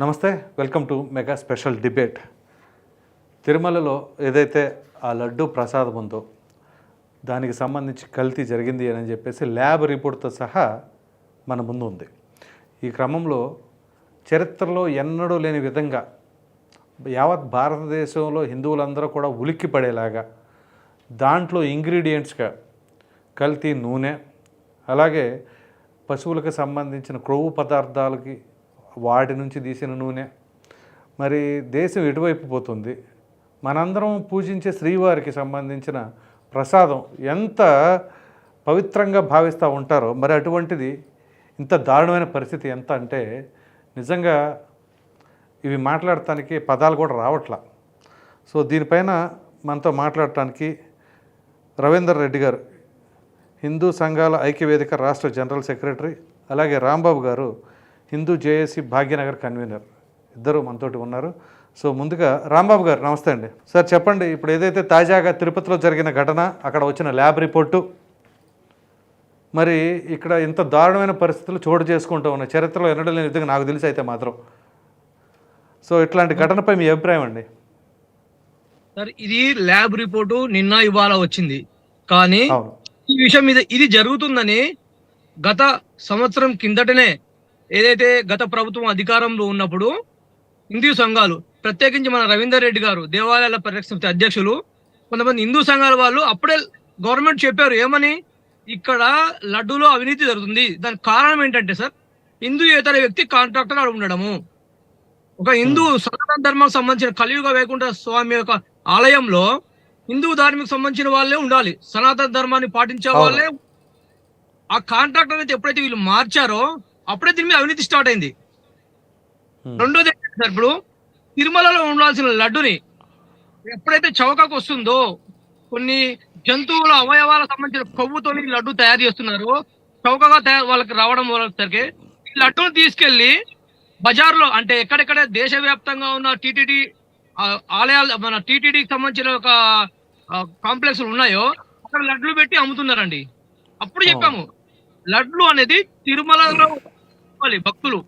నమస్తే welcome to mega special debate. తిరుమలలో ఏదైతే ఆ లడ్డు ప్రసాదం ఉందో దానికి సంబంధించి కల్తీ జరిగింది అని చెప్పేసి ల్యాబ్ రిపోర్ట్తో సహా మన ముందు ఉంది. ఈ క్రమంలో చరిత్రలో ఎన్నడూ లేని విధంగా యావత్ భారతదేశంలో హిందువులందరూ కూడా ఉలిక్కి పడేలాగా దాంట్లో ఇంగ్రీడియంట్స్గా కల్తీ నూనె అలాగే పశువులకు సంబంధించిన క్రొవ్వు పదార్థాలకి వాటి నుంచి తీసిన నూనె. మరి దేశం ఎటువైపు పోతుంది? మనందరం పూజించే శ్రీవారికి సంబంధించిన ప్రసాదం ఎంత పవిత్రంగా భావిస్తూ ఉంటారో మరి అటువంటిది ఇంత దారుణమైన పరిస్థితి ఎంత అంటే నిజంగా ఇవి మాట్లాడటానికి పదాలు కూడా రావట్లా. సో దీనిపైన మనతో మాట్లాడటానికి రవీందర్ రెడ్డి గారు హిందూ సంఘాల ఐక్యవేదిక రాష్ట్ర జనరల్ సెక్రటరీ అలాగే రాంబాబు గారు హిందూ జేఏసీ భాగ్యనగర్ కన్వీనర్. ఇద్దరు మనతోటి ఉన్నారు. సో ముందుగా రాంబాబు గారు నమస్తే అండి. సార్ చెప్పండి ఇప్పుడు ఏదైతే తాజాగా తిరుపతిలో జరిగిన ఘటన అక్కడ వచ్చిన ల్యాబ్ రిపోర్టు మరి ఇక్కడ ఇంత దారుణమైన పరిస్థితులు చోటు చేసుకుంటూ ఉన్నాయి చరిత్రలో ఎన్నడూ లేని విధంగా నాకు తెలిసి అయితే మాత్రం. సో ఇట్లాంటి ఘటనపై మీ అభిప్రాయం అండి? సార్ ఇది ల్యాబ్ రిపోర్టు నిన్న ఇవాళ వచ్చింది. కానీ ఈ విషయం మీద ఇది జరుగుతుందని గత సంవత్సరం కిందటనే ఏదైతే గత ప్రభుత్వం అధికారంలో ఉన్నప్పుడు హిందూ సంఘాలు ప్రత్యేకించి మన రవీందర్ రెడ్డి గారు దేవాలయాల పరిరక్షణ సమితి అధ్యక్షులు కొంతమంది హిందూ సంఘాల వాళ్ళు అప్పుడే గవర్నమెంట్ చెప్పారు ఏమని? ఇక్కడ లడ్డూలో అవినీతి జరుగుతుంది. దానికి కారణం ఏంటంటే సార్ హిందూ ఇతర వ్యక్తి కాంట్రాక్టర్ అక్కడ ఉండడము. ఒక హిందూ సనాతన ధర్మం సంబంధించిన కలియుగ వైకుంఠ స్వామి యొక్క ఆలయంలో హిందూ ధార్మిక సంబంధించిన వాళ్ళే ఉండాలి. సనాతన ధర్మాన్ని పాటించే. వాళ్ళే. ఆ కాంట్రాక్టర్ అయితే ఎప్పుడైతే వీళ్ళు మార్చారో అప్పుడే దీని మీద అవినీతి స్టార్ట్ అయింది. రెండోది ఏంటంటే సార్ ఇప్పుడు తిరుమలలో ఉండాల్సిన లడ్డుని ఎప్పుడైతే చౌకకు వస్తుందో కొన్ని జంతువుల అవయవాలకు సంబంధించిన కొవ్వుతోని ఈ లడ్డు తయారు చేస్తున్నారో. చౌకగా తయారు వాళ్ళకి రావడం వల్లకి ఈ లడ్డును తీసుకెళ్ళి బజార్లో అంటే ఎక్కడెక్కడ దేశవ్యాప్తంగా ఉన్న టీటీడీ ఆలయాలు మన టీటీడీకి సంబంధించిన ఒక కాంప్లెక్స్ ఉన్నాయో అక్కడ లడ్లు పెట్టి అమ్ముతున్నారండి. అప్పుడు చెప్పాము లడ్లు అనేది తిరుమలలో ఇవ్వాలి భక్తులు.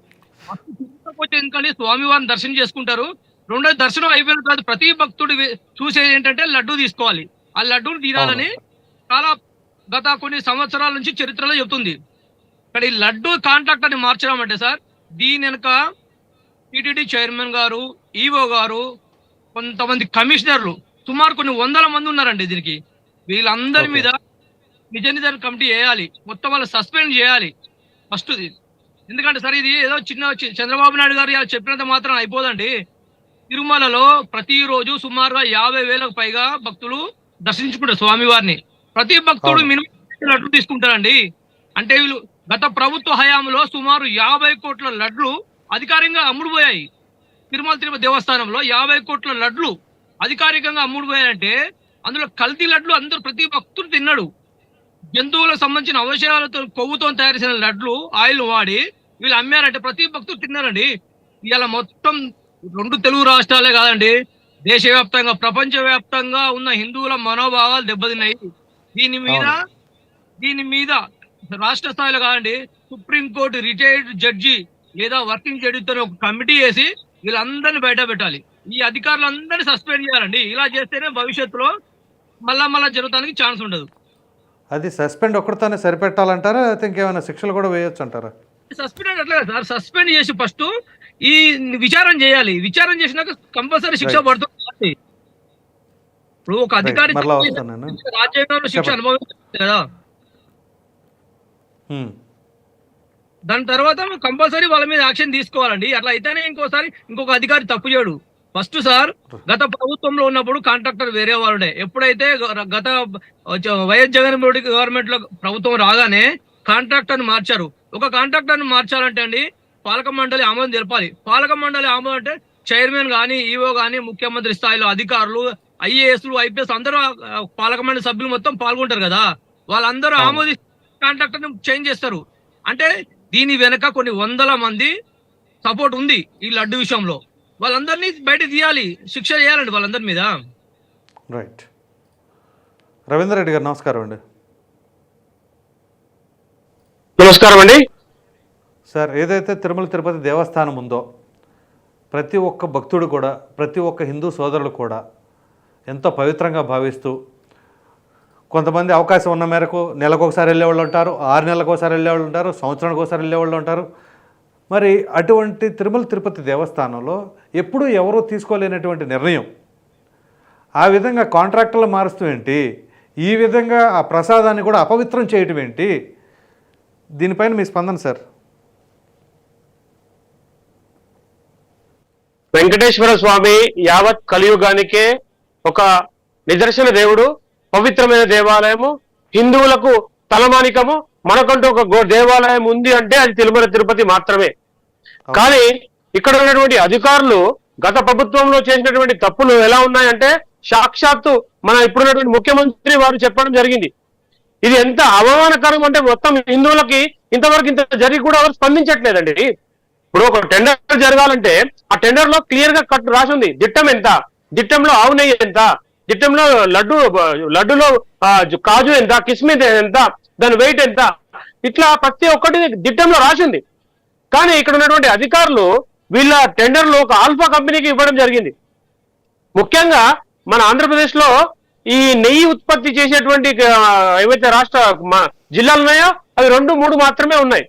వచ్చి ఎందుకంటే స్వామివారిని దర్శనం చేసుకుంటారు. రెండోది దర్శనం అయిపోయిన తర్వాత ప్రతి భక్తుడు చూసేది ఏంటంటే లడ్డు తీసుకోవాలి. ఆ లడ్డూని తీరాలని చాలా గత కొన్ని సంవత్సరాల నుంచి చరిత్రలో చెప్తుంది. ఇక్కడ ఈ లడ్డు కాంట్రాక్ట్ అని మార్చడం అంటే సార్ దీని వెనక టిటిడి చైర్మన్ గారు ఈఓ గారు కొంతమంది కమిషనర్లు సుమారు కొన్ని వందల మంది ఉన్నారండి దీనికి. వీళ్ళందరి. మీద నిజ నిజాన కమిటీ వేయాలి. మొత్తం వాళ్ళు సస్పెండ్ చేయాలి. ఫస్ట్ ఎందుకంటే సార్ ఇది ఏదో చిన్న చంద్రబాబు నాయుడు గారు చెప్పినంత మాత్రం అయిపోదండి. తిరుమలలో ప్రతిరోజు సుమారుగా యాభై వేలకు పైగా భక్తులు దర్శించుకుంటారు స్వామివారిని. ప్రతి భక్తుడు. మినిమం లడ్డు తీసుకుంటారండి. అంటే వీళ్ళు గత ప్రభుత్వ హయాంలో సుమారు యాభై కోట్ల లడ్లు అధికారికంగా అమ్ముడుపోయాయి. తిరుమల తిరుపతి దేవస్థానంలో యాభై కోట్ల లడ్లు అధికారికంగా అమ్ముడుపోయాయంటే అందులో కల్తీ లడ్లు అందరూ ప్రతి భక్తుడు తిన్నాడు. జంతువులకు సంబంధించిన అవశయాలతో కొవ్వుతో తయారు చేసిన లడ్లు ఆయిల్ వాడి వీళ్ళు అమ్మారంటే ప్రతి భక్తుడు తిన్నారండి. ఇవాళ మొత్తం రెండు తెలుగు రాష్ట్రాలే కాదండి. దేశవ్యాప్తంగా ప్రపంచ వ్యాప్తంగా ఉన్న హిందువుల మనోభావాలు దెబ్బతిన్నాయి. దీని మీద. దీని మీద రాష్ట్ర స్థాయిలో కాదండి సుప్రీంకోర్టు రిటైర్డ్ జడ్జి లేదా వర్కింగ్ జడ్జితో ఒక కమిటీ వేసి వీళ్ళందరినీ బయట పెట్టాలి. ఈ అధికారులందరినీ సస్పెండ్ చేయాలండి. ఇలా చేస్తేనే భవిష్యత్తులో మళ్ళా మళ్ళా జరగడానికి ఛాన్స్ ఉండదు. అది సస్పెండ్ ఒక్కడితోనే సరిపెట్టాలంటారా? లేకపోతే ఇంకేమైనా శిక్షలు కూడా వేయొచ్చు అంటారా సస్పెండ్ అట్లా సార్. సస్పెండ్ చేసి ఫస్ట్ ఈ విచారం చేయాలి. విచారం చేసినాక కంపల్సరీ శిక్ష. పడుతుంది ఇప్పుడు ఒక అధికారి రాజ్యాంగంలో శిక్ష. అనుభవిస్తుంది కదా. దాని తర్వాత కంపల్సరీ వాళ్ళ మీద యాక్షన్ తీసుకోవాలండి. అట్లా అయితేనే ఇంకోసారి ఇంకొక అధికారి తప్పు చేయడు. ఫస్ట్ సార్ గత ప్రభుత్వంలో ఉన్నప్పుడు కాంట్రాక్టర్ వేరే వాళ్ళే ఎప్పుడైతే గత వైఎస్ జగన్ రెడ్డి గవర్నమెంట్లో ప్రభుత్వం రాగానే కాంట్రాక్టర్ మార్చారు. ఒక కాంట్రాక్టర్ని మార్చాలంటే అండి పాలక మండలి ఆమోదం తెలపాలి. పాలక మండలి ఆమోదం అంటే చైర్మన్ గాని ఈఓ గాని ముఖ్యమంత్రి స్థాయిలో అధికారులు ఐఏఎస్లు ఐపీఎస్ అందరూ పాలక మండలి సభ్యులు మొత్తం పాల్గొంటారు కదా. వాళ్ళందరూ. ఆమోది కాంట్రాక్టర్ చేంజ్ చేస్తారు. అంటే దీని వెనక కొన్ని వందల మంది సపోర్ట్ ఉంది ఈ లడ్డు విషయంలో. వాళ్ళందరినీ బయట తీయాలి. శిక్ష చేయాలండి వాళ్ళందరి మీద. రైట్ రవీందర్ రెడ్డి గారు నమస్కారం అండి. నమస్కారం అండి. సార్ ఏదైతే తిరుమల తిరుపతి దేవస్థానం ఉందో ప్రతి ఒక్క భక్తుడు కూడా ప్రతి ఒక్క హిందూ సోదరులు కూడా ఎంతో పవిత్రంగా భావిస్తూ కొంతమంది అవకాశం ఉన్న మేరకు నెలకు ఒకసారి వెళ్ళేవాళ్ళు ఉంటారు ఆరు నెలలకు ఒకసారి వెళ్ళేవాళ్ళు ఉంటారు సంవత్సరానికి ఒకసారి వెళ్ళేవాళ్ళు ఉంటారు. మరి అటువంటి తిరుమల తిరుపతి దేవస్థానంలో ఎప్పుడూ ఎవరూ తీసుకోలేనటువంటి నిర్ణయం. ఆ విధంగా కాంట్రాక్టర్లు మారుస్తూ ఏంటి? ఈ విధంగా ఆ ప్రసాదాన్ని కూడా అపవిత్రం చేయటం ఏంటి? దీనిపైన మీ స్పందన సార్. వెంకటేశ్వర స్వామి యావత్ కలియుగానికే ఒక నిదర్శన దేవుడు పవిత్రమైన దేవాలయము హిందువులకు తలమానికము మనకంటూ ఒక గో- దేవాలయం ఉంది అంటే అది తిరుమల తిరుపతి మాత్రమే. కానీ ఇక్కడ ఉన్నటువంటి అధికారులు గత ప్రభుత్వంలో చేసినటువంటి తప్పులు ఎలా ఉన్నాయంటే సాక్షాత్తు మన ఇప్పుడున్నటువంటి ముఖ్యమంత్రి వారు చెప్పడం జరిగింది. ఇది ఎంత అవమానకరం అంటే మొత్తం హిందువులకి ఇంతవరకు ఇంత జరిగి కూడా ఎవరు స్పందించట్లేదండి. ఇప్పుడు ఒక టెండర్ జరగాలంటే ఆ టెండర్లో క్లియర్గా కట్ రాసి ఉంది. దిట్టం ఎంత? దిట్టంలో ఆవు నెయ్యి ఎంత? దిట్టంలో లడ్డు లడ్డులో కాజు ఎంత? కిస్మిస్ ఎంత? దాని వెయిట్ ఎంత? ఇట్లా ప్రతి ఒక్కటి దిట్టంలో రాసి ఉంది. కానీ ఇక్కడ ఉన్నటువంటి అధికారులు వీళ్ళ టెండర్లు ఒక ఆల్ఫా కంపెనీకి ఇవ్వడం జరిగింది. ముఖ్యంగా మన ఆంధ్రప్రదేశ్లో ఈ నెయ్యి ఉత్పత్తి చేసేటువంటి ఏవైతే రాష్ట్ర జిల్లాలు ఉన్నాయో అవి రెండు మూడు మాత్రమే ఉన్నాయి.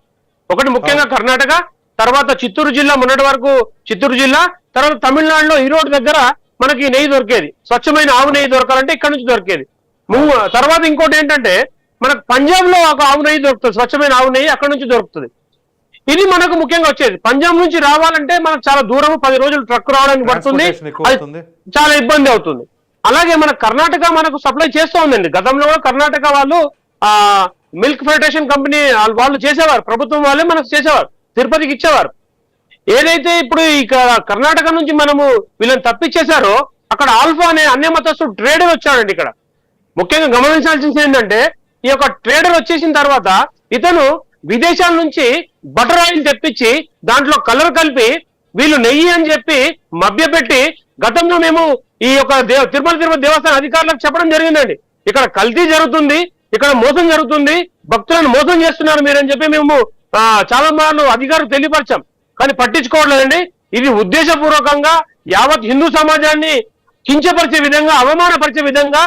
ఒకటి ముఖ్యంగా కర్ణాటక తర్వాత చిత్తూరు జిల్లా మొన్నటి వరకు చిత్తూరు జిల్లా తర్వాత తమిళనాడులో ఈరోడ్ దగ్గర మనకి నెయ్యి దొరికేది. స్వచ్ఛమైన ఆవు నెయ్యి దొరకాలంటే ఇక్కడ నుంచి దొరికేది. తర్వాత ఇంకోటి ఏంటంటే మనకు పంజాబ్లో ఒక ఆవు నెయ్యి దొరుకుతుంది స్వచ్ఛమైన ఆవు నెయ్యి అక్కడ నుంచి దొరుకుతుంది. ఇది మనకు ముఖ్యంగా వచ్చేది. పంజాబ్ నుంచి రావాలంటే మనకు చాలా దూరం పది రోజులు ట్రక్ రావడానికి పడుతుంది. చాలా ఇబ్బంది అవుతుంది. అలాగే మన కర్ణాటక మనకు సప్లై చేస్తూ ఉందండి. గతంలో కూడా కర్ణాటక వాళ్ళు ఆ మిల్క్ ఫెడరేషన్ కంపెనీ వాళ్ళు- చేసేవారు. ప్రభుత్వం వాళ్ళే మనకు చేసేవారు. తిరుపతికి ఇచ్చేవారు. ఏదైతే ఇప్పుడు ఈ క- కర్ణాటక నుంచి మనము వీళ్ళని తప్పించేశారో అక్కడ ఆల్ఫా అనే అన్య మతస్థుడు ట్రేడర్ వచ్చాడండి ఇక్కడ. ముఖ్యంగా గమనించాల్సింది ఏంటంటే ఈ యొక్క ట్రేడర్ వచ్చేసిన తర్వాత ఇతను విదేశాల నుంచి బటర్ ఆయిల్ తెప్పించి దాంట్లో కలర్ కలిపి వీళ్ళు నెయ్యి అని చెప్పి మభ్యపెట్టి గతంలో మేము ఈ యొక్క దేవ తిరుమల తిరుపతి దేవస్థాన అధికారులకు చెప్పడం జరిగిందండి. ఇక్కడ కల్తీ జరుగుతుంది ఇక్కడ మోసం జరుగుతుంది భక్తులను మోసం చేస్తున్నారు మీరని చెప్పి మేము చాలా మార్లు అధికారులు తెలియపరచాం. కానీ పట్టించుకోవట్లేదండి. ఇది ఉద్దేశపూర్వకంగా యావత్ హిందూ సమాజాన్ని కించపరిచే విధంగా అవమానపరిచే విధంగా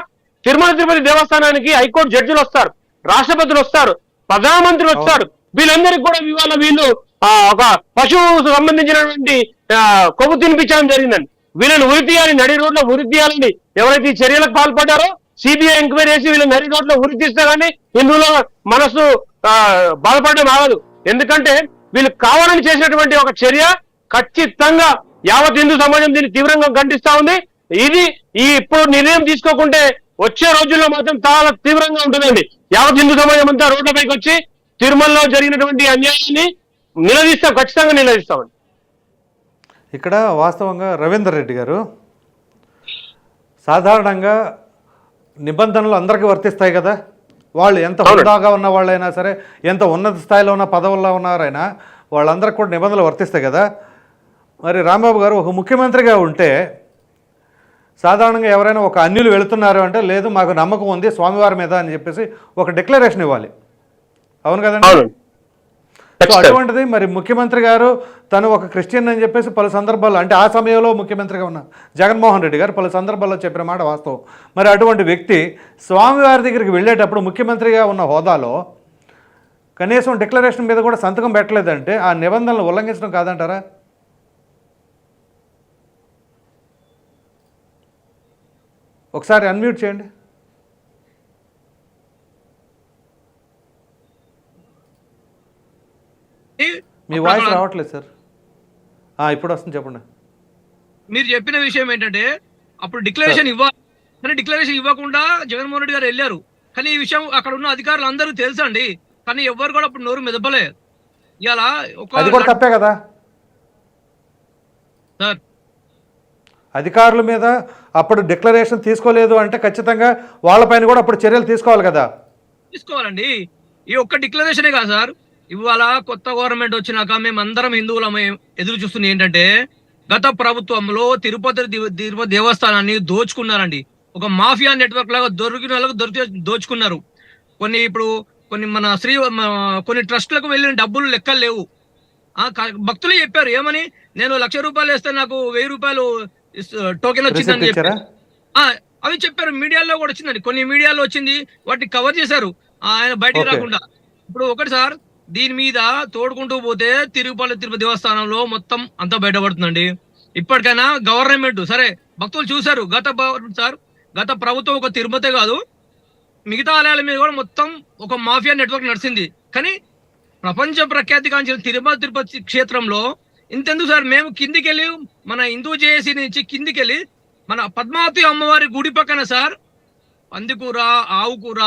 తిరుమల తిరుపతి దేవస్థానానికి హైకోర్టు జడ్జిలు వస్తారు రాష్ట్రపతులు వస్తారు. ప్రధానమంత్రి వస్తారు వీళ్ళందరికీ కూడా ఇవాళ వీళ్ళు ఆ, ఒక పశువు సంబంధించినటువంటి కొవ్వు తినిపించడం జరిగిందండి. వీళ్ళని ఉరి తీయాలి నడి రోడ్లో ఉరి తీయాలని ఎవరైతే ఈ చర్యలకు పాల్పడ్డారో సిబిఐ ఎంక్వైరీ చేసి వీళ్ళని నడి రోడ్లో ఉరి తీస్తే కానీ హిందువుల మనసు బాధపడడం ఆగదు. ఎందుకంటే వీళ్ళు కావాలని చేసినటువంటి ఒక చర్య ఖచ్చితంగా యావత్ హిందూ సమాజం దీన్ని తీవ్రంగా ఖండిస్తా ఉంది. ఇది ఈ ఇప్పుడు నిర్ణయం తీసుకోకుంటే వచ్చే రోజుల్లో మాత్రం చాలా తీవ్రంగా ఉంటుందండి. యావత్ హిందూ సమాజం అంతా రోడ్లపైకి వచ్చి తిరుమలలో జరిగినటువంటి అన్యాయాన్ని నిలదీస్తాం ఖచ్చితంగా నిలదీస్తామండి. ఇక్కడ వాస్తవంగా రవీందర్ రెడ్డి గారు సాధారణంగా నిబంధనలు అందరికీ వర్తిస్తాయి కదా. వాళ్ళు ఎంత. హుందాగా ఉన్న వాళ్ళైనా సరే ఎంత ఉన్నత స్థాయిలో ఉన్న పదవుల్లో ఉన్నారైనా వాళ్ళందరికీ కూడా నిబంధనలు వర్తిస్తాయి కదా. మరి రాంబాబు గారు ఒక ముఖ్యమంత్రిగా ఉంటే సాధారణంగా ఎవరైనా ఒక అన్యులు వెళుతున్నారు అంటే లేదు మాకు నమ్మకం ఉంది స్వామివారి మీద అని చెప్పేసి ఒక డిక్లరేషన్ ఇవ్వాలి. అవును కదండి? సో. అటువంటిది మరి ముఖ్యమంత్రి గారు తను ఒక క్రిస్టియన్ అని చెప్పేసి పలు సందర్భాల్లో అంటే ఆ సమయంలో ముఖ్యమంత్రిగా ఉన్న జగన్మోహన్ రెడ్డి గారు పలు సందర్భాల్లో చెప్పిన మాట వాస్తవం. మరి అటువంటి వ్యక్తి స్వామివారి దగ్గరికి వెళ్ళేటప్పుడు ముఖ్యమంత్రిగా ఉన్న హోదాలో కనీసం డిక్లరేషన్ మీద కూడా సంతకం పెట్టలేదంటే ఆ నిబంధనలు ఉల్లంఘించడం కాదంటారా? ఒకసారి అన్మ్యూట్ చేయండి. మీ వాయిస్ రావట్లేదు సార్. ఇప్పుడు వస్తుంది చెప్పండి. మీరు చెప్పిన విషయం ఏంటంటే అప్పుడు డిక్లరేషన్ ఇవ్వాలి కానీ డిక్లరేషన్ ఇవ్వకుండా జగన్మోహన్ రెడ్డి గారు వెళ్ళారు. కానీ ఈ విషయం అక్కడ ఉన్న అధికారులు అందరూ తెలుసండి. కానీ ఎవ్వరు కూడా అప్పుడు నోరు మెదపలే ఇలా ఒక తప్పే కదా? సార్ అధికారుల మీద అప్పుడు డిక్లరేషన్ తీసుకోలేదు అంటే ఖచ్చితంగా వాళ్ళపైన కూడా అప్పుడు చర్యలు తీసుకోవాలి కదా. తీసుకోవాలండి. ఈ ఒక్క డిక్లరేషనే కాదు సార్. ఇవాళ కొత్త గవర్నమెంట్ వచ్చినాక మేము అందరం హిందువులమే ఎదురు చూస్తుంది ఏంటంటే గత ప్రభుత్వంలో తిరుపతి తిరుపతి దేవస్థానాన్ని దోచుకున్నారండి. ఒక మాఫియా నెట్వర్క్ లాగా దొరికిన వాళ్ళకు దొరికి దోచుకున్నారు. కొన్ని ఇప్పుడు కొన్ని మన శ్రీ కొన్ని ట్రస్టులకు వెళ్ళిన డబ్బులు లెక్కలు లేవు. భక్తులు చెప్పారు ఏమని? నేను లక్ష రూపాయలు వేస్తే నాకు వెయ్యి రూపాయలు టోకెన్ వచ్చిందని చెప్పారు. అవి చెప్పారు. మీడియాలో కూడా వచ్చిందండి. కొన్ని మీడియాలో వచ్చింది. వాటిని కవర్ చేశారు. ఆయన బయటికి. రాకుండా. ఇప్పుడు ఒకటి సార్ దీని మీద తోడుకుంటూ పోతే తిరుపతి తిరుపతి దేవస్థానంలో మొత్తం అంతా బయటపడుతుందండి. ఇప్పటికైనా గవర్నమెంట్ సరే భక్తులు చూశారు. గత సార్ గత ప్రభుత్వం ఒక తిరుపతి కాదు. మిగతా ఆలయాల మీద కూడా మొత్తం ఒక మాఫియా నెట్వర్క్ నడిచింది. కానీ ప్రపంచ ప్రఖ్యాతి కాంచిన తిరుమల తిరుపతి క్షేత్రంలో ఇంతెందుకు సార్? మేము కిందికి వెళ్ళి మన హిందూ జేఏసీ నుంచి కిందికి వెళ్ళి మన పద్మావతి అమ్మవారి గుడి పక్కన సార్ పందికూర ఆవు కూర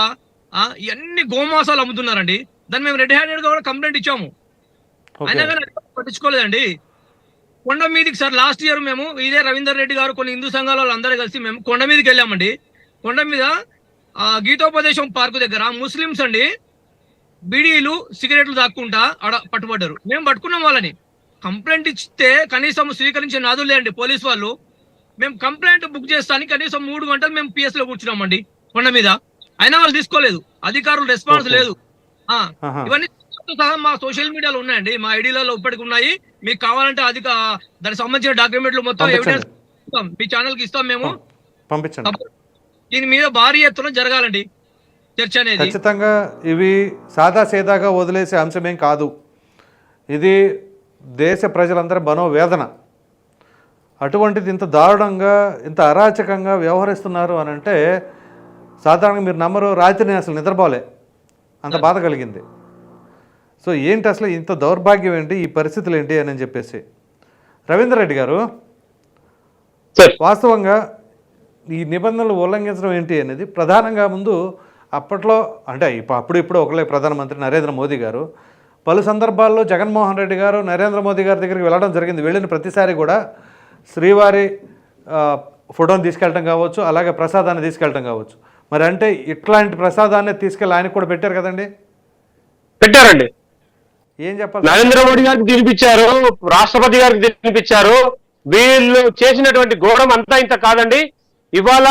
ఇవన్నీ గోమాసాలు అమ్ముతున్నారండి. దాన్ని మేము రెడ్ హ్యాండెడ్గా కూడా కంప్లైంట్ ఇచ్చాము. అయినా కానీ పట్టించుకోలేదండి. కొండ మీదకి సార్ లాస్ట్ ఇయర్ మేము ఇదే రవీందర్ రెడ్డి గారు కొన్ని హిందూ సంఘాల వాళ్ళు కలిసి మేము కొండ మీదకి వెళ్ళామండి. కొండ మీద ఆ, గీతోపదేశం పార్కు దగ్గర ముస్లిమ్స్ అండి బీడీలు సిగరెట్లు దాక్కుంటా ఆడ పట్టుబడ్డారు. మేము పట్టుకున్నాం వాళ్ళని. కంప్లైంట్ ఇస్తే కనీసం స్వీకరించే నాదులే అండి పోలీస్ వాళ్ళు. మేము కంప్లైంట్ బుక్ చేస్తానికి కనీసం మూడు గంటలు మేము పిఎస్లో కూర్చున్నామండి కొండ మీద. అయినా వాళ్ళు తీసుకోలేదు. అధికారులు రెస్పాన్స్. లేదు. ఇవన్నీ సహా మా సోషల్ మీడియాలో ఉన్నాయండి. మా ఐడియాలలో ఇప్పటికి ఉన్నాయి. మీకు కావాలంటే అది కా- దానికి సంబంధించిన డాక్యుమెంట్లు మొత్తం. ఎవిడెన్స్. మీ ఛానల్కి ఇస్తాం మేము. పంపించండి. దీని మీద భారీ ఎత్తున జరగాలండి చర్చ అనేది. ఖచ్చితంగా ఇవి సాదా సీదాగా వదిలేసే అంశమేం కాదు. ఇది దేశ ప్రజలందరి మనోవేదన. అటువంటిది ఇంత దారుణంగా ఇంత అరాచకంగా వ్యవహరిస్తున్నారు అని అంటే సాధారణంగా మీరు నమ్మరు రాత్రి నేను అసలు నిద్రపోలే. అంత బాధ కలిగింది. సో ఏంటి అసలు ఇంత దౌర్భాగ్యం ఏంటి ఈ పరిస్థితులు ఏంటి అని చెప్పేసి. రవీందర్ రెడ్డి గారు వాస్తవంగా ఈ నిబంధనలు ఉల్లంఘించడం ఏంటి అనేది ప్రధానంగా ముందు అప్పట్లో అంటే ఇప్పు- అప్పుడు ఇప్పుడు ఒకలే ప్రధానమంత్రి నరేంద్ర మోదీ గారు పలు సందర్భాల్లో జగన్మోహన్ రెడ్డి గారు నరేంద్ర మోదీ గారి దగ్గరికి వెళ్ళడం జరిగింది. వెళ్ళిన ప్రతిసారి కూడా శ్రీవారి ఫోటోని తీసుకెళ్ళటం కావచ్చు అలాగే ప్రసాదాన్ని తీసుకెళ్ళటం కావచ్చు. మరి అంటే ఇట్లాంటి ప్రసాదాన్ని తీసుకెళ్ళి ఆయనకు కూడా పెట్టారు కదండి? పెట్టారండి. ఏం చెప్పాలి? నరేంద్ర మోడీ గారికి తినిపించారు రాష్ట్రపతి గారికి తినిపించారు. వీళ్ళు చేసినటువంటి ఘోరం అంతా ఇంత కాదండి. ఇవాళ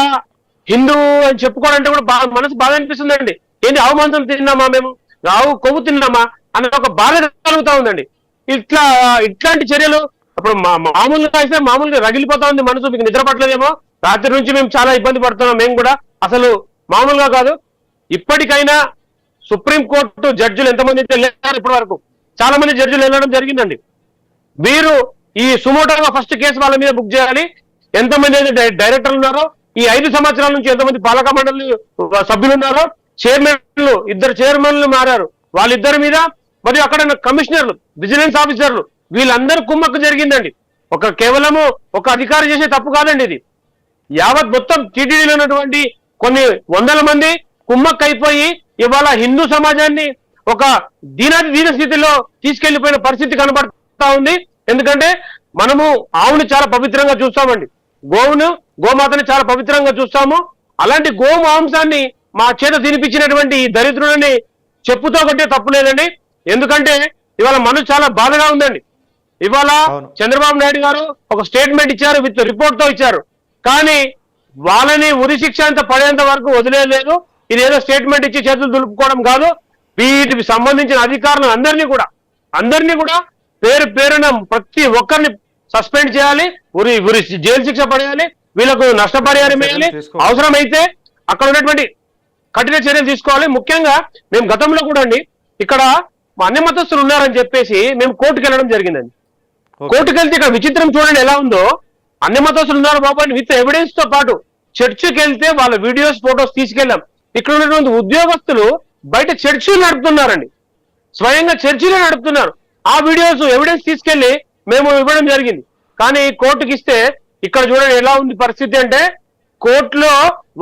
హిందూ అని చెప్పుకోవాలంటే కూడా బాగా మనసు బాధ అనిపిస్తుందండి. ఏంటి ఆవు మాంసం తిన్నామా మేము? ఆవు కొవ్వు తిన్నామా? అన్న ఒక బాధ కలుగుతా ఉందండి. ఇట్లా ఇట్లాంటి చర్యలు అప్పుడు మామూలుగా అయితే మామూలుగా రగిలిపోతా ఉంది మనసు మీకు నిద్ర పట్టలేదేమో. రాత్రి నుంచి మేము చాలా ఇబ్బంది పడుతున్నాం మేము కూడా. అసలు మామూలుగా కాదు. ఇప్పటికైనా సుప్రీం కోర్టు జడ్జిలు ఎంతమంది అయితే వెళ్ళారు ఇప్పటి వరకు చాలా మంది జడ్జిలు వెళ్ళడం జరిగిందండి. వీరు ఈ సుమోటోగా ఫస్ట్ కేసు వాళ్ళ మీద బుక్ చేయాలి. ఎంతమంది అయితే డైరెక్టర్లు ఉన్నారో ఈ ఐదు సంవత్సరాల నుంచి ఎంతమంది పాలక మండలి సభ్యులు ఉన్నారో చైర్మన్లు ఇద్దరు చైర్మన్లు మారారు. వాళ్ళిద్దరి మీద మరియు అక్కడ ఉన్న కమిషనర్లు విజిలెన్స్ ఆఫీసర్లు వీళ్ళందరూ కుమ్మక్కు జరిగిందండి. ఒక కేవలము ఒక అధికారి చేసే తప్పు కాదండి ఇది. యావత్ మొత్తం టీటీడీలో ఉన్నటువంటి కొన్ని వందల మంది కుమ్మక్ అయిపోయి ఇవాళ హిందూ సమాజాన్ని ఒక దీనాది దీన స్థితిలో తీసుకెళ్ళిపోయిన పరిస్థితి కనబడతా ఉంది. ఎందుకంటే మనము ఆవుని చాలా పవిత్రంగా చూస్తామండి. గోవును గోమాతని చాలా పవిత్రంగా చూస్తాము. అలాంటి గో మాంసాన్ని మా చేత తినిపించినటువంటి ఈ దరిద్రులని చెప్పుతో కంటే తప్పు లేదండి. ఎందుకంటే ఇవాళ మనసు చాలా బాధగా ఉందండి. ఇవాళ. చంద్రబాబు నాయుడు గారు ఒక స్టేట్మెంట్ ఇచ్చారు విత్ రిపోర్ట్తో ఇచ్చారు. కానీ వాళ్ళని ఉరి శిక్ష అంత పడేంత వరకు వదిలేదు ఇది ఏదో స్టేట్మెంట్ ఇచ్చి చేతులు దులుపుకోవడం కాదు. వీటికి సంబంధించిన అధికారులను అందరినీ కూడా అందరినీ కూడా పేరు పేరున ప్రతి ఒక్కరిని సస్పెండ్ చేయాలి. ఉరి ఉరి జైలు శిక్ష పడేయాలి. వీళ్ళకు నష్టపరిహారం వేయాలి. అవసరమైతే అక్కడ ఉన్నటువంటి కఠిన చర్యలు తీసుకోవాలి. ముఖ్యంగా మేము గతంలో కూడా అండి ఇక్కడ అన్ని మతస్థులు ఉన్నారని చెప్పేసి మేము కోర్టుకు వెళ్ళడం జరిగిందండి. కోర్టుకు వెళ్తే ఇక్కడ విచిత్రం చూడండి ఎలా ఉందో. అన్ని మతస్థులు ఉన్నారు బాబు అని విత్ ఎవిడెన్స్తో పాటు చర్చికి వెళ్తే వాళ్ళ వీడియోస్ ఫొటోస్ తీసుకెళ్ళాం. ఇక్కడ ఉన్నటువంటి ఉద్యోగస్తులు బయట చర్చిలు నడుపుతున్నారండి. స్వయంగా చర్చిలో నడుపుతున్నారు. ఆ వీడియోస్ ఎవిడెన్స్ తీసుకెళ్ళి మేము ఇవ్వడం జరిగింది. కానీ కోర్టుకి ఇస్తే ఇక్కడ చూడండి ఎలా ఉంది పరిస్థితి అంటే కోర్టులో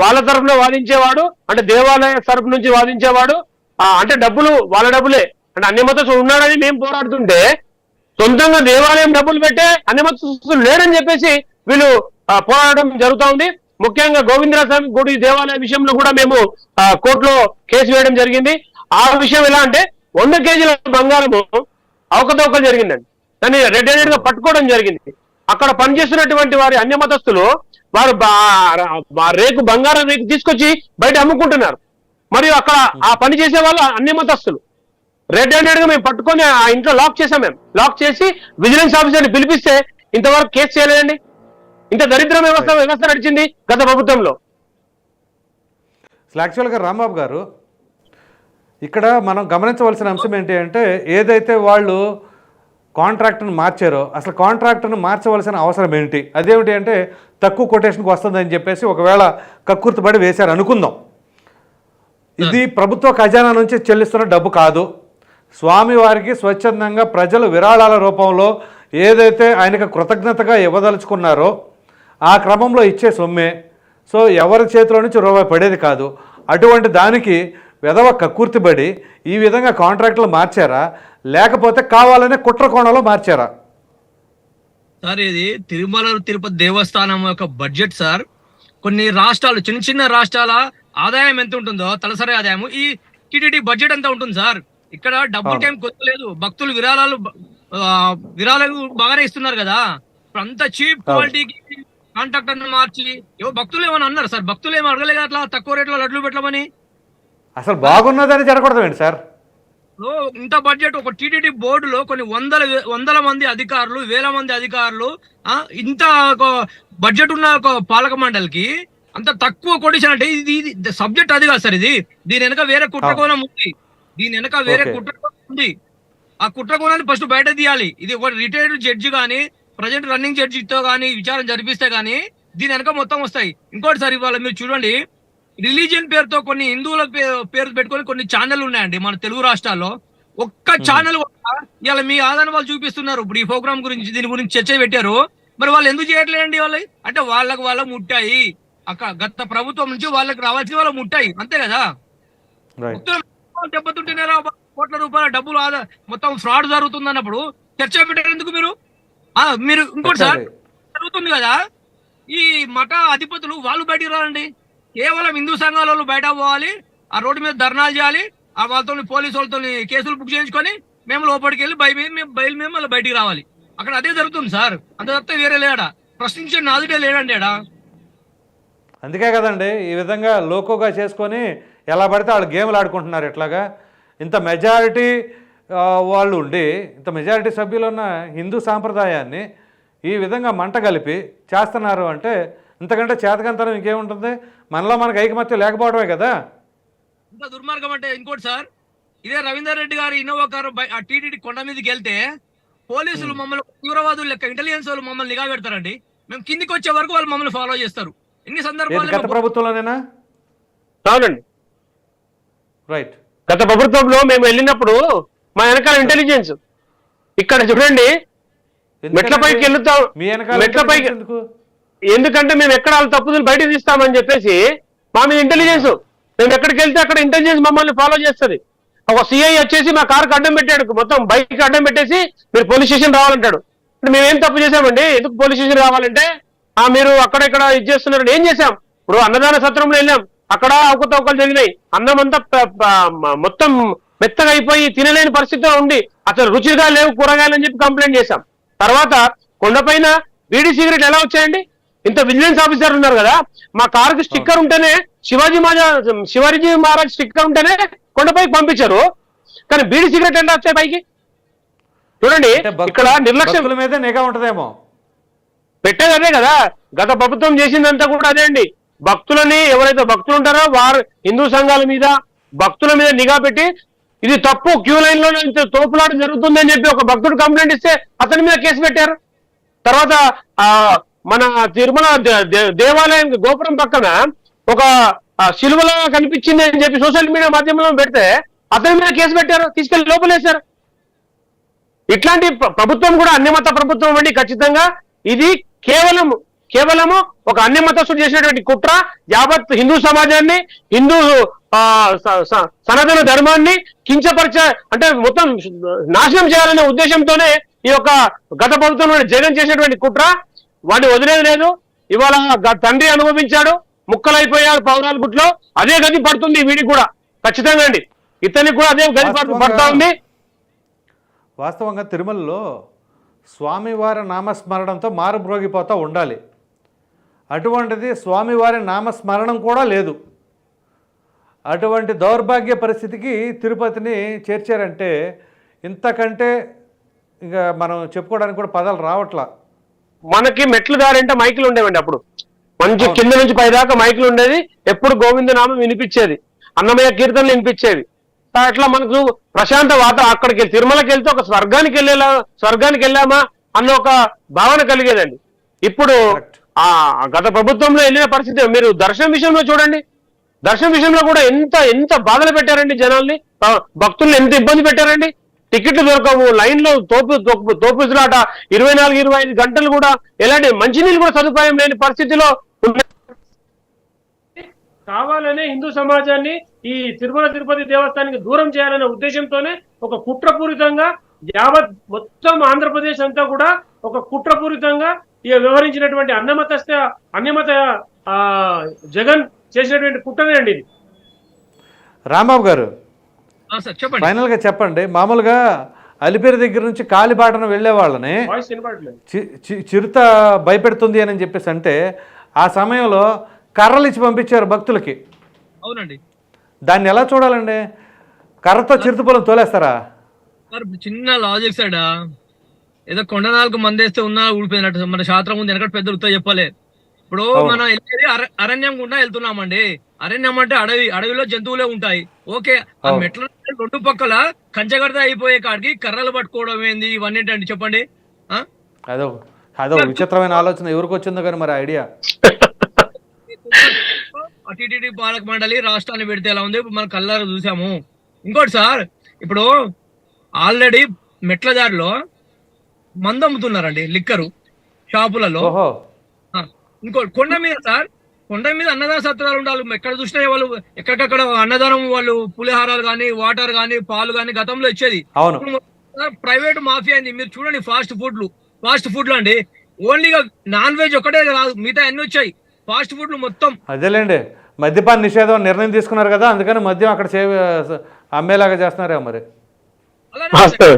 వాళ్ళ తరఫున వాదించేవాడు అంటే దేవాలయ తరపు నుంచి వాదించేవాడు ఆ, అంటే డబ్బులు వాళ్ళ డబ్బులే. అంటే అన్ని మతస్థులు ఉన్నాడని మేము పోరాడుతుంటే సొంతంగా దేవాలయం డబ్బులు పెట్టే అన్ని మతస్థులు లేడని చెప్పేసి వీళ్ళు పోరాడడం జరుగుతా ఉంది. ముఖ్యంగా గోవిందరాస్వామి గుడి దేవాలయ విషయంలో కూడా మేము కోర్టులో కేసు వేయడం జరిగింది. ఆ విషయం ఎలా అంటే వంద కేజీల బంగారము అవకతవకలు జరిగిందండి. దాన్ని రెడ్ హ్యాండెడ్గా పట్టుకోవడం జరిగింది. అక్కడ పనిచేస్తున్నటువంటి వారి అన్య మతస్థులు వారు బా- రేకు బంగారం రేకు తీసుకొచ్చి బయట అమ్ముకుంటున్నారు. మరియు అక్కడ ఆ పని చేసే వాళ్ళు అన్య మతస్థులు. రెడ్ హ్యాండెడ్గా మేము పట్టుకొని ఆ ఇంట్లో లాక్ చేసాం మేము. లాక్ చేసి విజిలెన్స్ ఆఫీసర్ని పిలిపిస్తే ఇంతవరకు కేసు చేయలేదండి. ఇంత దరిద్ర వ్యవస్థ వ్యవస్థ నడిచింది గత ప్రభుత్వంలో. అసలు యాక్చువల్గా రాంబాబు గారు ఇక్కడ మనం గమనించవలసిన అంశం ఏంటి అంటే ఏదైతే వాళ్ళు కాంట్రాక్ట్ను మార్చారో అసలు కాంట్రాక్ట్ను మార్చవలసిన అవసరం ఏంటి? అదేమిటి అంటే తక్కువ కొటేషన్కి వస్తుందని చెప్పేసి ఒకవేళ కక్కుర్తిపడి వేశారు అనుకుందాం ఇది ప్రభుత్వ ఖజానా నుంచి చెల్లిస్తున్న డబ్బు కాదు. స్వామివారికి స్వచ్ఛందంగా ప్రజలు విరాళాల రూపంలో ఏదైతే ఆయనకు కృతజ్ఞతగా ఇవ్వదలుచుకున్నారో ఆ క్రమంలో ఇచ్చే సొమ్మే. సో ఎవరి చేతిలో నుంచి రూపాయి పడేది కాదు. అటువంటి దానికి వెధవ కక్కుర్తిబడి ఈ విధంగా కాంట్రాక్టులు మార్చారా? లేకపోతే కావాలనే కుట్ర కోణంలో మార్చారా? సార్ ఇది తిరుమల తిరుపతి దేవస్థానం యొక్క బడ్జెట్ సార్. కొన్ని రాష్ట్రాలు చిన్న చిన్న రాష్ట్రాల ఆదాయం ఎంత ఉంటుందో తలసరి ఆదాయం ఈ టీటీడీ బడ్జెట్ ఎంత ఉంటుంది సార్? ఇక్కడ డబ్బులకి ఏం కొత్త లేదు భక్తులు విరాళాలు విరాళాలు బాగానే ఇస్తున్నారు కదా. ఇప్పుడు అంత చీప్ క్వాలిటీకి కాంట్రాక్టర్ మార్చి ఏవో భక్తులు ఏమని అన్నారు సార్? భక్తులు ఏమో అడగలేదు అట్లా తక్కువ రేట్లో లడ్లు పెట్టమని? అసలు బాగున్నదని జరగకూడదండి సార్? ఇంత బడ్జెట్ ఒక టీటీడీ బోర్డులో కొన్ని వందల వందల మంది అధికారులు వేల మంది అధికారులు ఆ ఇంత ఒక బడ్జెట్ ఉన్న ఒక పాలక మండలికి అంత తక్కువ కొడిషన్ అంటే ఇది ఇది సబ్జెక్ట్ అది కాదు సార్ ఇది. దీని వెనక వేరే కుట్రకోణం ఉంది. దీని వెనక వేరే. కుట్రకోణం ఉంది. ఆ కుట్రకోణాన్ని ఫస్ట్ బయట తీయాలి. ఇది ఒక రిటైర్డ్ జడ్జి కానీ ప్రజెంట్ రన్నింగ్ జడ్జితో కానీ విచారణ జరిపిస్తే కానీ దీని వెనక మొత్తం వస్తాయి. ఇంకోటి సార్ ఇవాళ మీరు చూడండి రిలీజియన్ పేరుతో కొన్ని హిందువుల పేరు పెట్టుకొని కొన్ని ఛానల్ ఉన్నాయండి మన తెలుగు రాష్ట్రాల్లో. ఒక్క ఛానల్ ఇవాళ మీ ఆదాయం వాళ్ళు చూపిస్తున్నారు. ఇప్పుడు ఈ ప్రోగ్రామ్ గురించి దీని గురించి చర్చ పెట్టారు. మరి వాళ్ళు ఎందుకు చేయట్లేదండి వాళ్ళు అంటే వాళ్ళకి వాళ్ళకు ముట్టాయి. అక్క గత ప్రభుత్వం నుంచి వాళ్ళకి రావాల్సిన వాళ్ళకి ముట్టాయి. అంతే కదా? దెబ్బతింటున్నారా కోట్ల రూపాయల డబ్బులు ఆదా మొత్తం ఫ్రాడ్ జరుగుతుంది అన్నప్పుడు చర్చ పెట్టారు ఎందుకు మీరు? ఆ, మీరు ఇంకోటి సార్ జరుగుతుంది కదా? ఈ మఠ అధిపతులు వాళ్ళు బయటికి రాలండి కేవలం హిందూ సంఘాల వాళ్ళు బయట పోవాలి ఆ రోడ్డు మీద ధర్నాలు చేయాలి ఆ వాళ్ళతో పోలీసు వాళ్ళతో కేసులు బుక్ చేయించుకొని మేము లోపలికి వెళ్ళి బయ మేము బయలు మేము మళ్ళీ బయటికి రావాలి. అక్కడ అదే జరుగుతుంది సార్. అంత తప్పితే వేరే లేడా? ప్రశ్నించే నాదుడే లేడండి అందుకే కదండి ఈ విధంగా లోకోగా చేసుకొని ఎలా పడితే వాళ్ళు గేమ్లు ఆడుకుంటున్నారు ఎట్లాగా? ఇంత మెజారిటీ వాళ్ళు ఉండి ఇంత మెజారిటీ సభ్యులు ఉన్న హిందూ సాంప్రదాయాన్ని ఈ విధంగా మంట కలిపి చేస్తున్నారు అంటే ఇంతకంటే చేతకంతనం ఇంకేముంటుంది? మనలో మనకు ఐకమత్యం లేకపోవడమే కదా? ఇంత దుర్మార్గం అంటే ఇంకోటి సార్ ఇదే Ravinder Reddy garu Innova car by- ఆ టీటీడీ కొండ మీదకి వెళ్తే పోలీసులు మమ్మల్ని తీవ్రవాదులు లెక్క ఇంటెలిజెన్స్ వాళ్ళు మమ్మల్ని నిఘా పెడతారండి. మేము కిందికి వచ్చే వరకు వాళ్ళు మమ్మల్ని ఫాలో చేస్తారు. ఎన్ని సందర్భాలు గత ప్రభుత్వంలోనేనా? అవునండి. రైట్ గత ప్రభుత్వంలో మేము వెళ్ళినప్పుడు మా వెనకాల ఇంటెలిజెన్స్ ఇక్కడ చూడండి మెట్లపైకి వెళ్తాం మెట్లపైకి ఎందుకు? ఎందుకంటే మేము ఎక్కడ వాళ్ళ తప్పుదలు బయటకు తీస్తామని చెప్పేసి మా మీద ఇంటెలిజెన్స్ మేము ఎక్కడికి వెళ్తే అక్కడ ఇంటెలిజెన్స్ మమ్మల్ని ఫాలో చేస్తుంది. ఒక సిఐ వచ్చేసి మా కారుకి అడ్డం పెట్టాడు మొత్తం బైక్ అడ్డం పెట్టేసి మీరు పోలీస్ స్టేషన్ రావాలంటాడు. అంటే మేము ఏం తప్పు చేశామండి? ఎందుకు పోలీస్ స్టేషన్ రావాలంటే? ఆ మీరు అక్కడ ఇక్కడ ఇది చేస్తున్నారు ఏం చేశాం? ఇప్పుడు అన్నదాన సత్రంలో వెళ్ళాం. అక్కడ అవకతవకలు జరిగినాయి. అన్నం అంతా ప- ప- మ- మొత్తం మెత్తగా అయిపోయి తినలేని పరిస్థితిలో ఉండి అసలు రుచిగా లేవు కూరగాయలు అని చెప్పి కంప్లైంట్ చేశాం. తర్వాత కొండపైన బీడీ సిగరెట్ ఎలా వచ్చాయండి? ఇంత విజిలెన్స్ ఆఫీసర్ ఉన్నారు కదా మా కారుకి స్టిక్కర్ ఉంటేనే శివాజీ మహారాజ్ శివాజీ మహారాజ్ స్టిక్కర్ ఉంటేనే కొండపైకి పంపించారు. కానీ బీడీ సిగరెట్ ఎలా వచ్చాయి పైకి? చూడండి ఇక్కడ నిర్లక్ష్యం మీదే నిఘా ఉంటుందేమో. పెట్టేది అదే కదా గత ప్రభుత్వం చేసిందంతా కూడా అదే అండి. భక్తులని ఎవరైతే భక్తులు ఉంటారో వారు హిందూ సంఘాల మీద భక్తుల మీద నిఘా పెట్టి ఇది తప్పు క్యూ లైన్లో తోపులాట జరుగుతుందని చెప్పి ఒక భక్తుడు కంప్లైంట్ ఇస్తే అతని మీద కేసు పెట్టారు. తర్వాత ఆ మన తిరుమల దే- దే- దేవాలయం గోపురం పక్కన ఒక సిలువలా కనిపించింది అని చెప్పి సోషల్ మీడియా మాధ్యమంలో పెడితే అతని మీద కేసు పెట్టారు తీసుకెళ్ళి లోపలేశారు. ఇట్లాంటి ప్రభుత్వం కూడా అన్యమత ప్రభుత్వం అండి ఖచ్చితంగా. ఇది కేవలం కేవలము ఒక అన్య మతస్థుడు చేసినటువంటి కుట్ర యావత్ హిందూ సమాజాన్ని హిందూ సనాతన ధర్మాన్ని కించపరిచ అంటే మొత్తం నాశనం చేయాలనే ఉద్దేశంతోనే ఈ యొక్క గత ప్రభుత్వంలో జగన్ చేసినటువంటి కుట్ర. వాడిని వదిలేదు లేదు. ఇవాళ తండ్రి అనుభవించాడు ముక్కలైపోయాడు పౌరాల గుట్లో అదే గది పడుతుంది వీడికి కూడా. ఖచ్చితంగా అండి. ఇతనికి కూడా అదే గది పడు- పడతా ఉంది. వాస్తవంగా తిరుమలలో స్వామివారి నామస్మరణంతో మారుమ్రోగిపోతూ ఉండాలి. అటువంటిది స్వామివారి నామస్మరణం కూడా లేదు. అటువంటి దౌర్భాగ్య పరిస్థితికి తిరుపతిని చేర్చారంటే ఇంతకంటే ఇంకా మనం చెప్పుకోవడానికి కూడా పదాలు రావట్లా. మనకి మెట్లు దారి అంటే మైకులు ఉండేవండి అప్పుడు. మంచి కింద నుంచి పైదాకా మైకులు ఉండేది. ఎప్పుడు గోవిందనామం వినిపించేది. అన్నమయ్య కీర్తనలు వినిపించేది అట్లా మనకు ప్రశాంత వాత అక్కడికి తిరుమలకి వెళ్తే ఒక స్వర్గానికి వెళ్ళేలా స్వర్గానికి వెళ్ళామా అన్న ఒక భావన కలిగేదండి. ఇప్పుడు. ఆ గత ప్రభుత్వంలో వెళ్ళిన పరిస్థితి మీరు దర్శనం విషయంలో చూడండి. దర్శనం విషయంలో కూడా ఎంత ఎంత బాధలు పెట్టారండి జనాల్ని? భక్తుల్ని ఎంత ఇబ్బంది పెట్టారండి? టికెట్లు దొరకవు లైన్లో తోపు తోపు తోపులాట ఇరవై నాలుగు ఇరవై ఐదు గంటలు కూడా ఎలాంటి మంచినీళ్ళు కూడా సదుపాయం లేని పరిస్థితిలో కావాలనే హిందూ సమాజాన్ని ఈ తిరుమల తిరుపతి దేవస్థానానికి దూరం చేయాలనే ఉద్దేశంతోనే ఒక కుట్రపూరితంగా యావత్ మొత్తం ఆంధ్రప్రదేశ్ అంతా కూడా ఒక కుట్రపూరితంగా వ్యవహరించినటువంటి అన్నమతస్థ అన్యమత ఆ జగన్ చేసినటువంటి కుట్రనే అండి ఇది. రాంబాబు గారు చెప్పండి. ఫైనల్గా చెప్పండి. మామూలుగా అలిపిరి దగ్గర నుంచి కాలిబాటను వెళ్ళే వాళ్ళని చిరుత భయపెడుతుంది అని చెప్పేసి అంటే ఆ సమయంలో కర్రలు ఇచ్చి పంపించారు భక్తులకి. అవునండి. దాన్ని ఎలా చూడాలండి? కర్రతో చిరుత పొలం తోలేస్తారా? సార్ ఇప్పుడు చిన్న లాజిక్ సైడ్ ఏదో కొండ నాలుగు మందేస్తే ఉన్నా ఊడిపోయినట్టు మన శాస్త్రం ఉంది వెనకటి పెద్ద వృత్తో చెప్పలే. ఇప్పుడు. మనం వెళ్ళేది అర- అరణ్యం గుండా వెళ్తున్నామండి. అరణ్యం అంటే అడవి అడవిలో జంతువులే ఉంటాయి. ఓకే ఆ. మెట్ల రెండు పక్కల కంచెగడత అయిపోయే కాడికి కర్రలు పట్టుకోవడం ఏంది? ఇవన్నీ ఏంటండి? చెప్పండి? అదో అదో విచిత్రమైన ఆలోచన ఎవరికి వచ్చిందో కానీ మరి ఐడియా. టిటిడి పాలక మండలి రాష్ట్రాన్ని పెడితే ఎలా ఉంది? ఇప్పుడు మనం కళ్ళారా చూసాము. ఇంకోటి సార్ ఇప్పుడు ఆల్రెడీ మెట్ల దారిలో మందు అమ్ముతున్నారండి లిక్కరు షాపులలో. ఇంకోటి కొండ మీద సార్ కొండ మీద అన్నదాన సత్రాలు ఉండాలి. ఎక్కడ చూసినా వాళ్ళు ఎక్కడికక్కడ అన్నదానం వాళ్ళు పులిహారాలు కానీ వాటర్ కానీ పాలు కానీ గతంలో ఇచ్చేది. ప్రైవేట్ మాఫియా అయింది. మీరు చూడండి ఫాస్ట్ ఫుడ్లు ఫాస్ట్ ఫుడ్లు అండి. ఓన్లీగా నాన్ వెజ్ ఒకటే రాదు మిగతా అన్ని వచ్చాయి. ఫాస్ట్ ఫుడ్లు మొత్తం. అదేలేండి. మద్యపాన నిషేధం నిర్ణయం తీసుకున్నారు కదా అందుకని మద్యం అక్కడ అమ్మేలాగా చేస్తున్నారేమో మరి. అలానే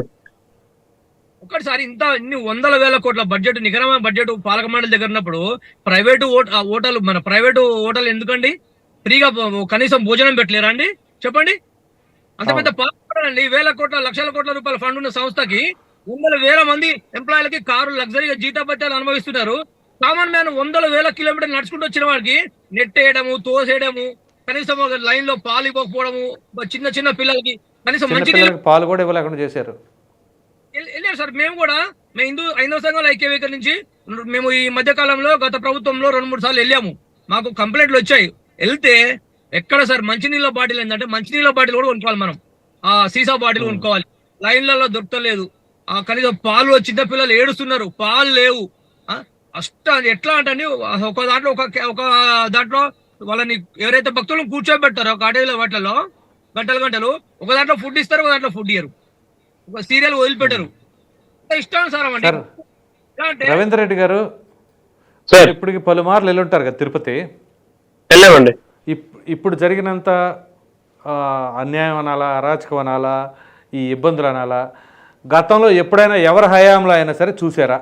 ఒక్కసారి ఇంత ఇన్ని వందల వేల కోట్ల బడ్జెట్ నికరమైన బడ్జెట్ పాలక మండలి దగ్గర ఉన్నప్పుడు ప్రైవేటు ఓట్ ఆ హోటల్ మన ప్రైవేటు హోటల్ ఎందుకండి? ఫ్రీగా కనీసం భోజనం పెట్టలేరా అండి? చెప్పండి. అంత పెద్ద పాలక అండి. వేల కోట్ల లక్షల కోట్ల రూపాయల ఫండ్ ఉన్న సంస్థకి వందల వేల మంది ఎంప్లాయీలకి కారు లగ్జరీగా జీతభత్యాలు అనుభవిస్తున్నారు. కామన్ మ్యాన్ వందల వేల కిలోమీటర్లు నడుచుకుంటూ వచ్చిన వాడికి నెట్టేయడము తోసేయడము కనీసం ఒక లైన్లో పాలు ఇవ్వకపోవడము చిన్న చిన్న పిల్లలకి కనీసం చిన్న మంచి పిల్లలకి పాలు కూడా ఇవ్వలేకుండా చేశారు. వెళ్ళారు సార్ మేము కూడా మేము హిందూ హైందవ సంఘాల ఐక్యవేకల నుంచి మేము ఈ మధ్య కాలంలో గత ప్రభుత్వంలో రెండు మూడు సార్లు వెళ్ళాము. మాకు కంప్లైంట్లు వచ్చాయి. వెళ్తే ఎక్కడ సార్ మంచినీళ్ళ బాటిల్ ఏంటంటే మంచినీళ్ళ బాటిల్ కూడా కొనుక్కోవాలి మనం. ఆ సీసా బాటిల్ కొనుక్కోవాలి. లైన్లలో దొరకలేదు. ఆ కనీసం పాలు చిన్న పిల్లలు ఏడుస్తున్నారు. పాలు లేవు. అష్ట ఎట్లా అంటే ఒక దాంట్లో ఒక ఒక దాంట్లో వాళ్ళని ఎవరైతే భక్తులను కూర్చోబెడతారో ఒక అడవిలో వాటిలో గంటలు గంటలు. ఒక దాంట్లో ఫుడ్ ఇస్తారు ఒక దాంట్లో ఫుడ్ ఇయ్యరు. ఒక సీరియల్ వదిలిపెట్టరు. ఇష్టానుసారం అండి. సార్. ఎలా అంటే రవీందర్ రెడ్డి గారు సార్ ఇప్పటికి పలుమార్లు వెళ్ళుంటారు కదా తిరుపతి. వెళ్ళామండి. ఇప్- ఇప్పుడు జరిగినంత ఆ, అన్యాయం అనాలా అరాచకం అనాలా ఈ ఇబ్బందులు అనాలా గతంలో ఎప్పుడైనా ఎవరి హయాంలో అయినా సరే చూసారా?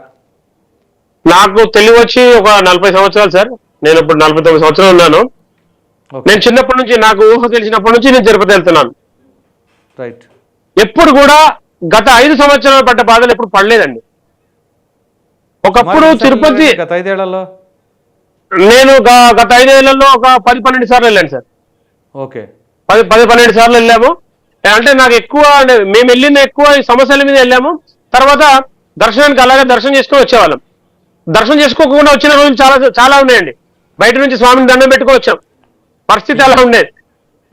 నాకు తెలివి వచ్చి ఒక నలభై సంవత్సరాలు సార్. నేను ఇప్పుడు నలభై తొమ్మిది సంవత్సరాలు ఉన్నాను. నేను చిన్నప్పటి నుంచి నాకు ఊహ తెలిసినప్పటి నుంచి నేను తిరుపతి వెళ్తున్నాను. రైట్. ఎప్పుడు కూడా గత ఐదు సంవత్సరాలు పడ్డ బాధలు ఎప్పుడు పడలేదండి. ఒకప్పుడు తిరుపతి గత ఐదేళ్ళలో? నేను గత ఐదేళ్ళలో ఒక పది పన్నెండు సార్లు వెళ్ళాను సార్. ఓకే. పది పది పన్నెండు సార్లు వెళ్ళాము. అంటే నాకు ఎక్కువ మేము వెళ్ళిన ఎక్కువ ఈ సమస్యల మీద వెళ్ళాము. తర్వాత దర్శనానికి అలాగే దర్శనం చేసుకొని వచ్చేవాళ్ళం. దర్శనం చేసుకోకుండా వచ్చిన రోజులు చాలా చాలా ఉన్నాయండి. బయట నుంచి స్వామిని దండం పెట్టుకొని వచ్చాం. పరిస్థితి అలా ఉండేది.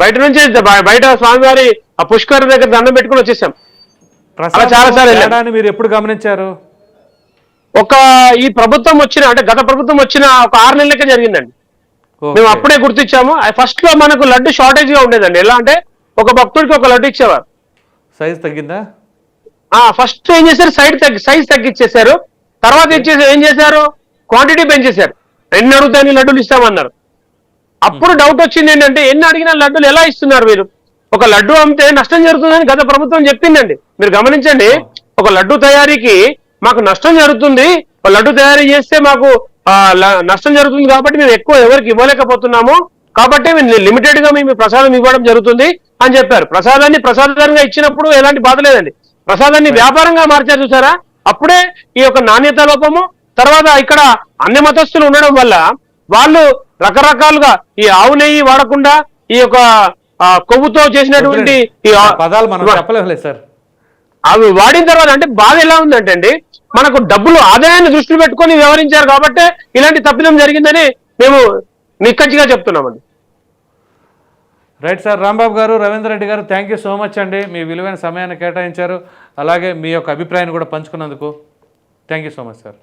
బయట నుంచి బయట స్వామివారి ఆ పుష్కర దగ్గర దండం పెట్టుకొని వచ్చేసాం. చాలాసార్లు వెళ్ళాను. తేడాని మీరు ఎప్పుడు గమనించారు? ఒక ఈ ప్రభుత్వం వచ్చిన అంటే గత ప్రభుత్వం వచ్చిన ఒక ఆరు నెలలకే జరిగిందండి. మేము అప్పుడే గుర్తించాము. ఫస్ట్లో మనకు లడ్డు షార్టేజ్గా ఉండేదండి. ఎలా అంటే ఒక భక్తుడికి ఒక లడ్డు ఇచ్చేవారు. సైజ్ తగ్గిందా? ఆ ఫస్ట్ ఏం చేశారు? సైడ్ తగ్గి సైజ్ తగ్గించేశారు తర్వాత ఏం చేశారు? ఏం చేశారు? క్వాంటిటీ పెంచేశారు. ఎన్ని అడిగితే అన్ని లడ్డూలు ఇస్తామన్నారు. అప్పుడు డౌట్ వచ్చింది ఏంటంటే ఎన్ని అడిగిన లడ్డూలు ఎలా ఇస్తున్నారు మీరు ఒక లడ్డు అమ్మితే నష్టం జరుగుతుందని గత ప్రభుత్వం చెప్పిందండి. మీరు గమనించండి ఒక లడ్డు తయారీకి మాకు నష్టం జరుగుతుంది. ఒక లడ్డు తయారీ చేస్తే మాకు నష్టం జరుగుతుంది కాబట్టి మేము ఎక్కువ ఎవరికి ఇవ్వలేకపోతున్నాము. కాబట్టి లిమిటెడ్గా మేము ప్రసాదం ఇవ్వడం జరుగుతుంది అని చెప్పారు. ప్రసాదాన్ని ప్రసాదంగా ఇచ్చినప్పుడు ఎలాంటి బాధ లేదండి. ప్రసాదాన్ని వ్యాపారంగా మార్చారు చూసారా? అప్పుడే ఈ యొక్క నాణ్యత లోపము తర్వాత ఇక్కడ అన్ని మతస్థులు ఉండడం వల్ల వాళ్ళు రకరకాలుగా ఈ ఆవు నెయ్యి వాడకుండా ఈ యొక్క కొవ్వుతో చేసినటువంటి పదాలు మనం సార్. అవి వాడిన తర్వాత అంటే బాధ ఎలా ఉందంటే అండి మనకు డబ్బులు ఆదాయాన్ని దృష్టిలో పెట్టుకొని వ్యవహరించారు కాబట్టి ఇలాంటి తప్పిదం జరిగిందని మేము నిక్కచ్చిగా చెప్తున్నామండి. రైట్ సార్ రాంబాబు గారు రవీంద్ర రెడ్డి గారు థ్యాంక్ యూ సో మచ్ అండి. మీ విలువైన సమయాన్ని కేటాయించారు. అలాగే మీ యొక్క అభిప్రాయాన్ని కూడా పంచుకున్నందుకు thank you so much sir